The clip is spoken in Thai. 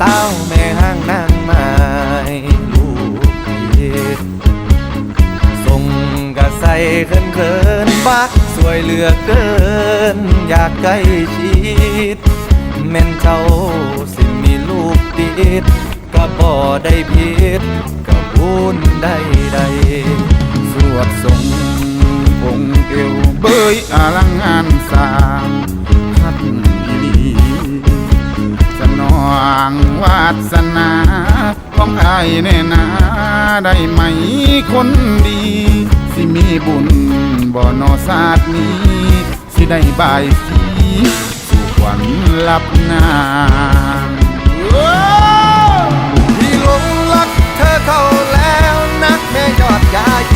สาวแม่ห้างนางไม้ลูกผิดส่งกระใสเขินเขินๆบักสวยเหลือเกิน อยากใกล้ชิดแม่นเจ้าสิมีลูกติดก็บ่ได้ผิดก็บุญได้ใดสวดทรงองค์เอวเบยอลังงาน องวาสนาของอ้ายแน่นาได้ไหมคนดี สิมีบุญบ่นอศาสนี้ สิได้บายสีสู่ขวัญลับนาพี่หลงรักเธอเข้าแล้วนักแม่ยอดยา